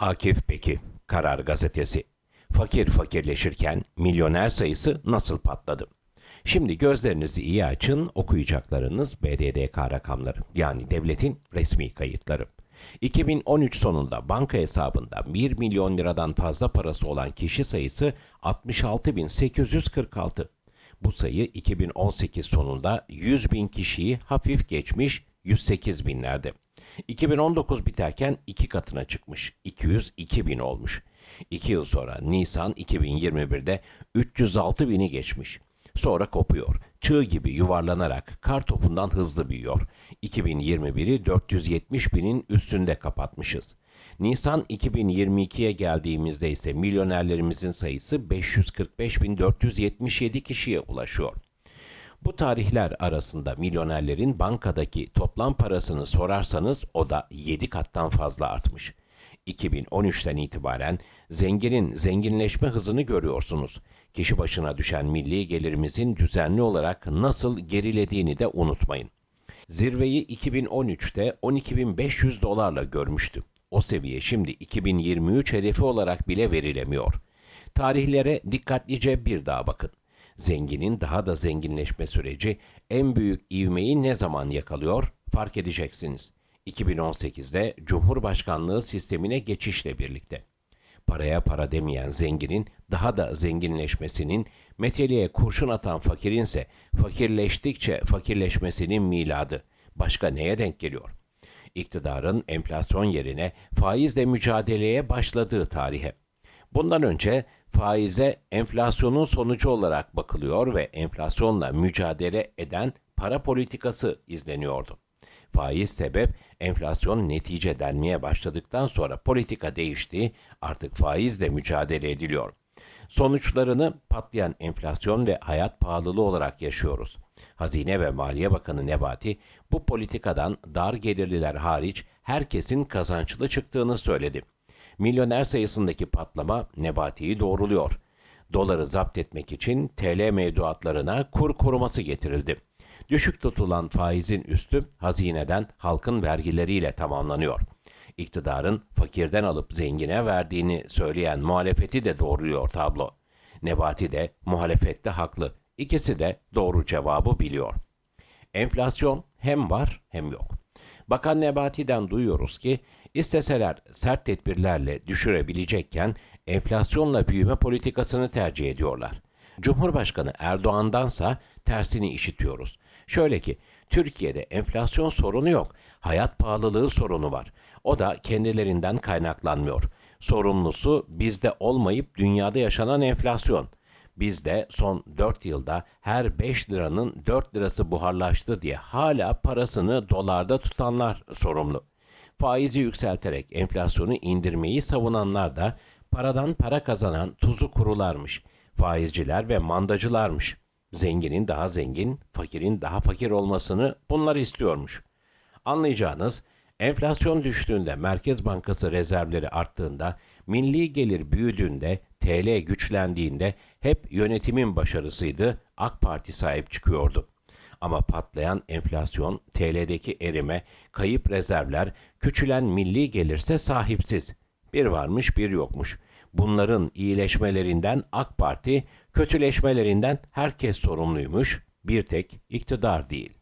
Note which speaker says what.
Speaker 1: Akif Beki, Karar Gazetesi. Fakir fakirleşirken milyoner sayısı nasıl patladı? Şimdi gözlerinizi iyi açın, okuyacaklarınız BDDK rakamları, yani devletin resmi kayıtları. 2013 sonunda banka hesabında 1 milyon liradan fazla parası olan kişi sayısı 66.846. Bu sayı 2018 sonunda 100 bin kişiyi hafif geçmiş 108 binlerde. 2019 biterken iki katına çıkmış. 202 bin olmuş. İki yıl sonra Nisan 2021'de 306 bini geçmiş. Sonra kopuyor. Çığ gibi yuvarlanarak kar topundan hızlı büyüyor. 2021'i 470 binin üstünde kapatmışız. Nisan 2022'ye geldiğimizde ise milyonerlerimizin sayısı 545.477 kişiye ulaşıyor. Bu tarihler arasında milyonerlerin bankadaki toplam parasını sorarsanız o da 7 kattan fazla artmış. 2013'ten itibaren zenginin zenginleşme hızını görüyorsunuz. Kişi başına düşen milli gelirimizin düzenli olarak nasıl gerilediğini de unutmayın. Zirveyi 2013'te 12.500 dolarla görmüştü. O seviye şimdi 2023 hedefi olarak bile verilemiyor. Tarihlere dikkatlice bir daha bakın. Zenginin daha da zenginleşme süreci en büyük ivmeyi ne zaman yakalıyor fark edeceksiniz. 2018'de Cumhurbaşkanlığı sistemine geçişle birlikte. Paraya para demeyen zenginin daha da zenginleşmesinin, meteliğe kurşun atan fakirinse fakirleştikçe fakirleşmesinin miladı. Başka neye denk geliyor? İktidarın enflasyon yerine faizle mücadeleye başladığı tarihe. Bundan önce faize enflasyonun sonucu olarak bakılıyor ve enflasyonla mücadele eden para politikası izleniyordu. Faiz sebep, enflasyon netice denmeye başladıktan sonra politika değişti, artık faizle mücadele ediliyor. Sonuçlarını patlayan enflasyon ve hayat pahalılığı olarak yaşıyoruz. Hazine ve Maliye Bakanı Nebati bu politikadan dar gelirliler hariç herkesin kazançlı çıktığını söyledi. Milyoner sayısındaki patlama Nebati'yi doğruluyor. Doları zapt etmek için TL mevduatlarına kur koruması getirildi. Düşük tutulan faizin üstü hazineden halkın vergileriyle tamamlanıyor. İktidarın fakirden alıp zengine verdiğini söyleyen muhalefeti de doğruluyor tablo. Nebati de muhalefette haklı. İkisi de doğru cevabı biliyor. Enflasyon hem var hem yok. Bakan Nebati'den duyuyoruz ki isteseler sert tedbirlerle düşürebilecekken enflasyonla büyüme politikasını tercih ediyorlar. Cumhurbaşkanı Erdoğan'dansa tersini işitiyoruz. Şöyle ki Türkiye'de enflasyon sorunu yok. Hayat pahalılığı sorunu var. O da kendilerinden kaynaklanmıyor. Sorumlusu bizde olmayıp dünyada yaşanan enflasyon. Bizde son 4 yılda her 5 liranın 4 lirası buharlaştı diye hala parasını dolarda tutanlar sorumlu. Faizi yükselterek enflasyonu indirmeyi savunanlar da paradan para kazanan tuzu kurularmış. Faizciler ve mandacılarmış. Zenginin daha zengin, fakirin daha fakir olmasını bunlar istiyormuş. Anlayacağınız enflasyon düştüğünde Merkez Bankası rezervleri arttığında, milli gelir büyüdüğünde, TL güçlendiğinde hep yönetimin başarısıydı, AK Parti sahip çıkıyordu. Ama patlayan enflasyon, TL'deki erime, kayıp rezervler, küçülen milli gelirse sahipsiz. Bir varmış bir yokmuş. Bunların iyileşmelerinden AK Parti, kötüleşmelerinden herkes sorumluymuş, bir tek iktidar değil.